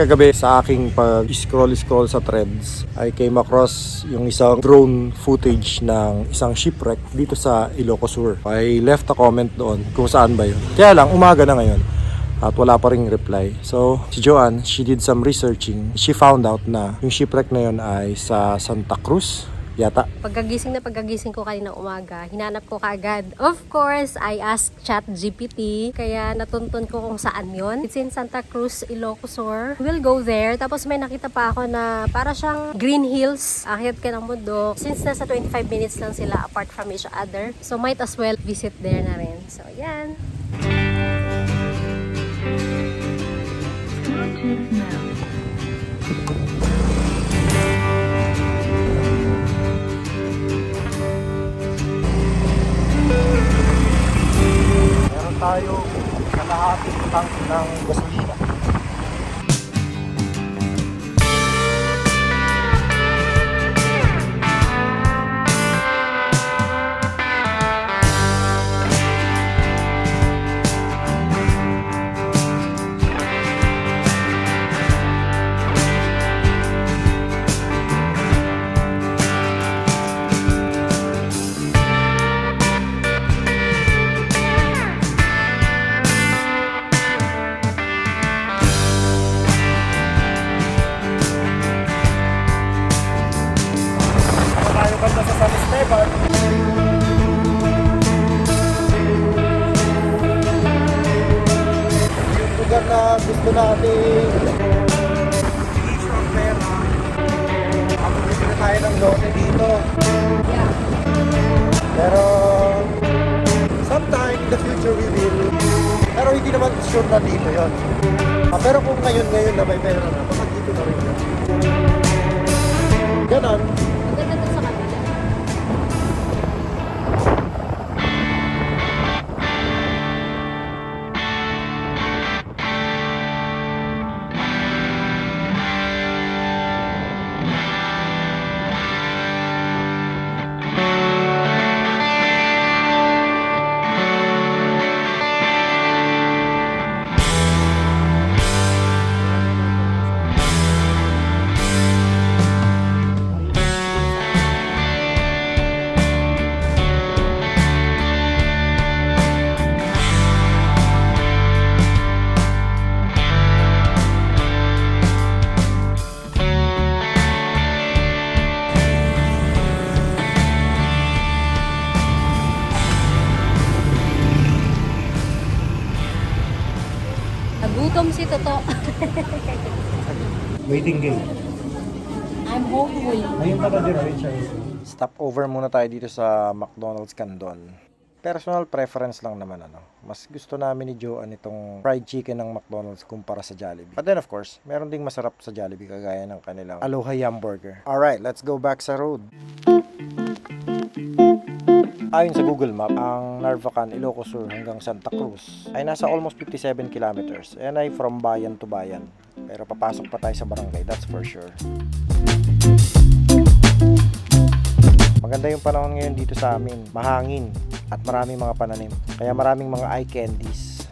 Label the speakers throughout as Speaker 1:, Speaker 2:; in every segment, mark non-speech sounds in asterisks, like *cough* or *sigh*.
Speaker 1: Kagabi sa aking pag-scroll-scroll sa threads ay came across yung isang drone footage ng isang shipwreck dito sa Ilocos Sur. I left a comment doon kung saan ba yun. Kaya lang, umaga na ngayon at wala pa ring reply. So, si Joanne, she did some researching. She found out na yung shipwreck na yun ay sa Santa Cruz, yata.
Speaker 2: Pagkagising na pagkagising ko kanina umaga, hinanap ko kaagad. Of course, I asked Chat GPT, kaya natuntun ko kung saan yon. It's in Santa Cruz, Ilocos Sur. We'll go there. Tapos may nakita pa ako na para siyang Green Hills. Akyat ka ng mundo. Since nasa 25 minutes lang sila apart from each other. So might as well visit there na rin. So yan.
Speaker 1: Meron kalahating tank ng gasolina. Na gusto natin. Ako bibili tayo ng lote dito. Pero sometime in the future we will. Pero hindi naman sure na dito yon. Ah, pero kung ngayon ngayon na may pera na, baka dito na rin yun. Ganon.
Speaker 2: Nagutom si Toto. *laughs*
Speaker 1: Waiting game.
Speaker 2: I'm hungry.
Speaker 1: Ngayon din, Richard. Stop over muna tayo dito sa McDonald's Candon. Personal preference lang naman ano. Mas gusto namin ni Joanne itong fried chicken ng McDonald's kumpara sa Jollibee. But then of course, meron ding masarap sa Jollibee kagaya ng kanilang Aloha Yum Burger. Alright, let's go back sa road. Ayon sa Google Map, ang Narvacan, Ilocos Sur hanggang Santa Cruz ay nasa almost 57 kilometers and ay from bayan to bayan. Pero papasok pa tayo sa barangay, that's for sure. Maganda yung panahon ngayon dito sa amin. Mahangin at maraming mga pananim. Kaya maraming mga eye candies.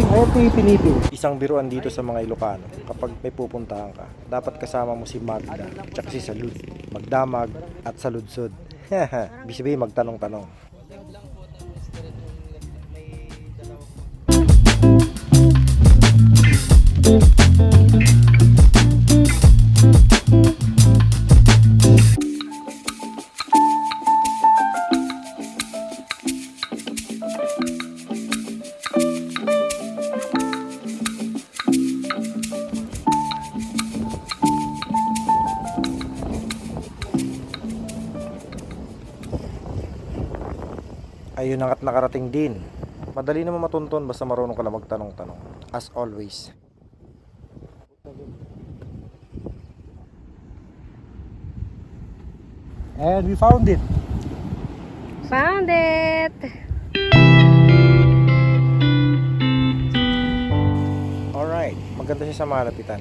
Speaker 1: Ating happy Pilipin. Isang biruan dito sa mga Ilocano. Kapag may pupuntahan ka, dapat kasama mo si Magda at si Salud. Magdamag at saludsod. *laughs* Ibig magtanong-tanong. Ayun na at nakarating din. Madali naman matunton basta marunong ka lang magtanong-tanong. As always. And we found it.
Speaker 2: Found it!
Speaker 1: Alright, maganda siya sa malapitan.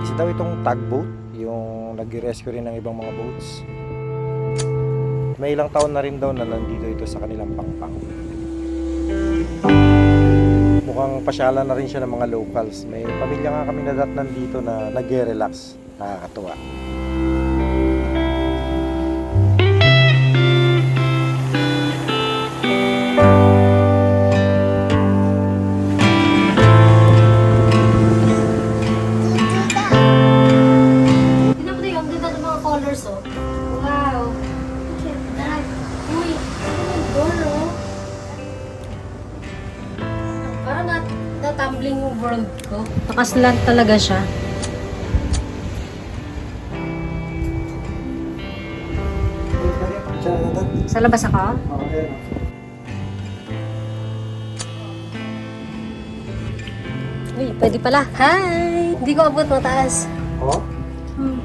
Speaker 1: Isa daw itong tugboat, yung nag-rescue rin ng ibang mga boats. May ilang taon na rin daw na nandito ito sa kanilang pangpang. Mukhang pasyalan na rin siya ng mga locals. May pamilya nga kami na dat nandito na nagre-relax. Nakakatuwa.
Speaker 2: Nakaslant talaga siya. Sa labas ako? Uy, pwede pala. Hi! Hindi ko abot mataas.
Speaker 1: Oh?
Speaker 2: Hmm.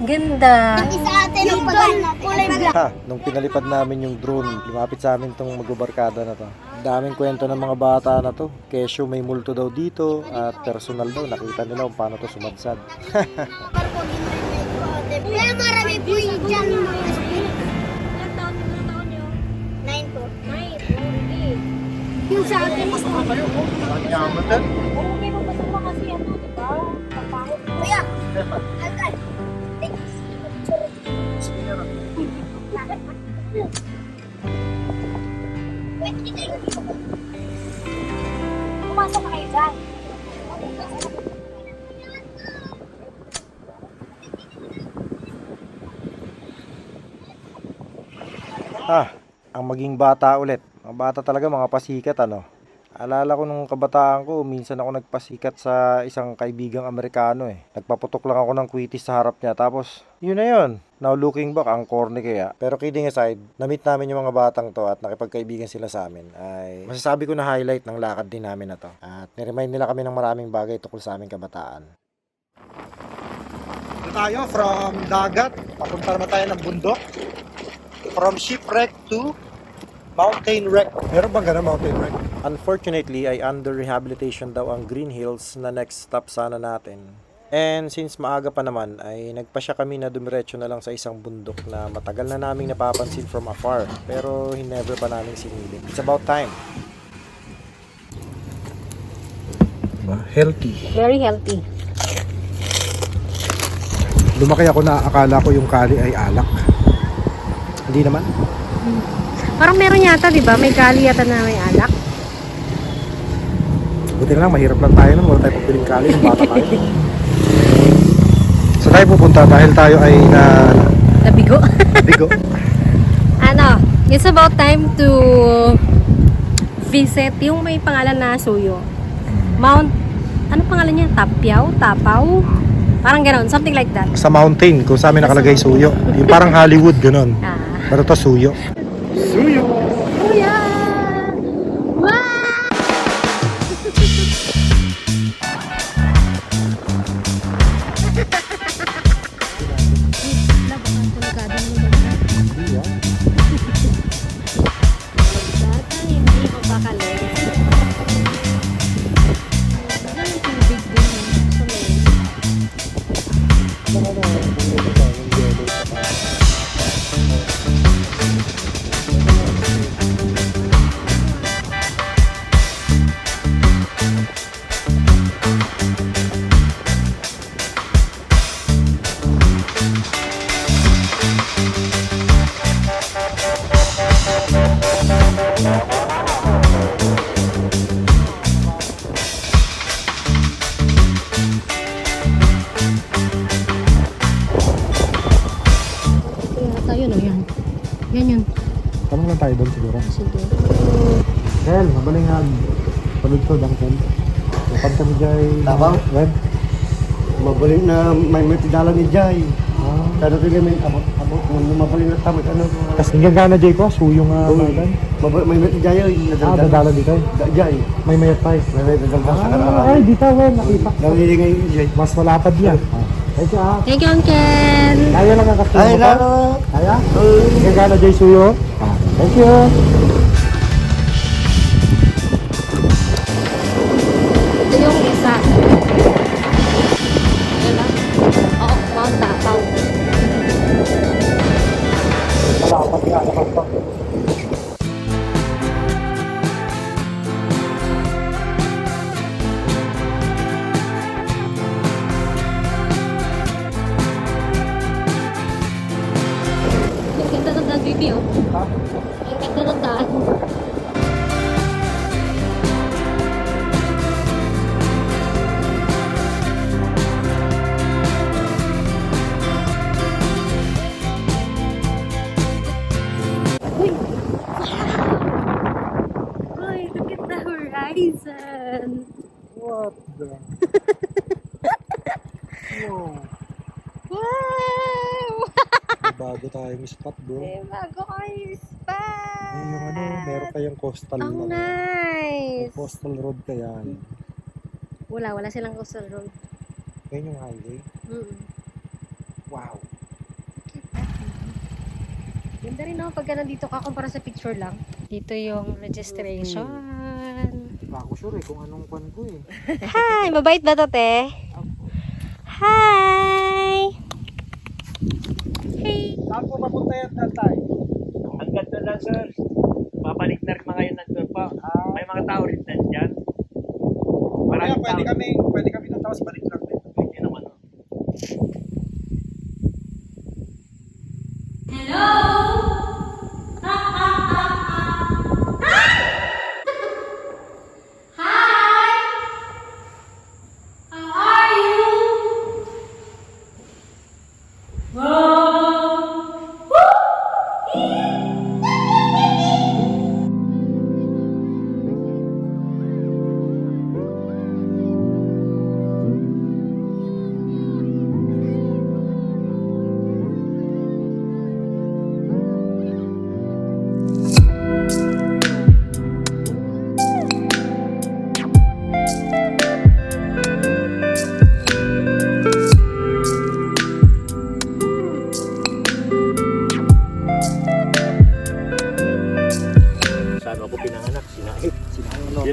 Speaker 2: Ganda.
Speaker 3: Isa atin ang pagkain black.
Speaker 1: Ha, nung pinalipad namin yung drone, lumapit sa amin tong magbabarkada na to. Daming kwento ng mga bata na to. Kesyo may multo daw dito at personal daw. Nakita nila kung paano to sumadsad.
Speaker 3: Pero marami po yung dyan mga spirit.
Speaker 2: Ilan taon, ilan taon yun?
Speaker 3: Nine po.
Speaker 2: Nine. Okay.
Speaker 3: Yung sa akin,
Speaker 2: Okay, mabasa mo kasi ano, di ba? Papahit.
Speaker 3: kuya. Alkal. Wait, kita yung Pumasok na kayo dyan.
Speaker 1: Ah, ang maging bata ulit. Mga bata talaga, mga pasikat ano. Alala ko nung kabataan ko, minsan ako nagpasikat sa isang kaibigang Amerikano eh. Nagpaputok lang ako ng kwitis sa harap niya. Tapos, yun na yun. Now looking back, ang corny kaya. Pero kidding aside, na-meet namin yung mga batang to at nakipagkaibigan sila sa amin. Ay, masasabi ko na highlight ng lakad din namin na to. At niremind nila kami ng maraming bagay tungkol sa aming kabataan. tayo from dagat, papunta naman tayo ng bundok. From shipwreck to mountain wreck. Meron bang ganun mountain wreck? Unfortunately, ay under rehabilitation daw ang Green Hills na next stop sana natin. And since maaga pa naman, ay nagpasya kami na dumiretso na lang sa isang bundok na matagal na naming napapansin from afar. Pero never pa namin sinilip. It's about time. Diba? Healthy.
Speaker 2: Very healthy.
Speaker 1: Lumaki ako na akala ko yung kali ay alak. Hindi naman.
Speaker 2: Parang meron yata, di ba? May gali yata na may alak.
Speaker 1: Buti na lang, mahirap lang tayo nun. Wala tayo pagpiling kali ng bata tayo. Sa tayo pupunta dahil tayo ay na
Speaker 2: Nabigo.
Speaker 1: bigo. *laughs*
Speaker 2: ano, it's about time to visit yung may pangalan na Suyo. Mount, ano pangalan niya? Tapyaw? Tapaw? Parang ganon, something like that.
Speaker 1: Sa mountain, kung sa amin nakalagay suyo. Yung parang Hollywood, ganun.
Speaker 2: Ah.
Speaker 1: Pero to. Suyo! Palud to, dangkel. Kapag kami dyan.
Speaker 4: Tama.
Speaker 1: Wen?
Speaker 4: Mabalik na may matidala ni Jai.
Speaker 1: Ah.
Speaker 4: Kano ito may abot abot mo mabalik na tama ano.
Speaker 1: Kas hinggang gana Jay ko, suyo nga
Speaker 4: Uy,
Speaker 1: magan.
Speaker 4: mabalik may matidala ay
Speaker 1: Ah, dadala dito.
Speaker 4: Da Jai.
Speaker 1: May mayat tayo.
Speaker 4: May matidala sa
Speaker 1: Ah, ay, dito, Wen, nakita.
Speaker 4: Dawili ngay Jai.
Speaker 1: Mas malapad yan. Ah. Thank you, ah.
Speaker 2: Thank you, Uncle!
Speaker 1: Kaya lang ang kasama
Speaker 4: Ay lalo.
Speaker 1: Kaya? Hinggang gana Jay suyo. Ah, thank you.
Speaker 2: Look at the horizon!
Speaker 1: What the? wow.
Speaker 2: Wow!
Speaker 1: May bago tayong spot bro.
Speaker 2: May bago kayo spot!
Speaker 1: Yung ano, meron kayong coastal
Speaker 2: Ang
Speaker 1: ano,
Speaker 2: nice!
Speaker 1: coastal road kaya.
Speaker 2: Wala, wala silang coastal road.
Speaker 1: Yan yung highway.
Speaker 2: Mm.
Speaker 1: Wow.
Speaker 2: Ganda rin ako pagka nandito ka kumpara sa picture lang. Dito yung registration.
Speaker 1: Hindi ako sure eh kung anong kwan ko eh.
Speaker 2: Hi! Mabait ba to, te? Hi! Hey!
Speaker 1: Saan po papunta yan, tatay?
Speaker 5: Hanggang doon lang, sir. Babalik na rin mga yun nandun pa. May mga tao rin din dyan. Maraming
Speaker 1: pwede
Speaker 5: tao.
Speaker 1: kami, pwede kami doon tapos balik lang din.
Speaker 5: Pwede naman. oh.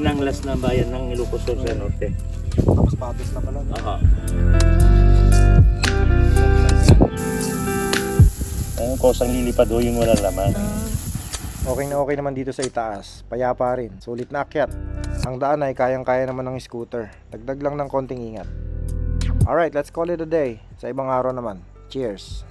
Speaker 5: Yun ang last na bayan ng Ilocos Sur sa Norte.
Speaker 1: Tapos patos na pala. no?
Speaker 5: Aha. Ang kosang lilipad ho yung walang laman.
Speaker 1: Okay na okay naman dito sa itaas. Payapa rin. Sulit na akyat. Ang daan ay kayang-kaya naman ng scooter. Dagdag lang ng konting ingat. Alright, let's call it a day. Sa ibang araw naman. Cheers!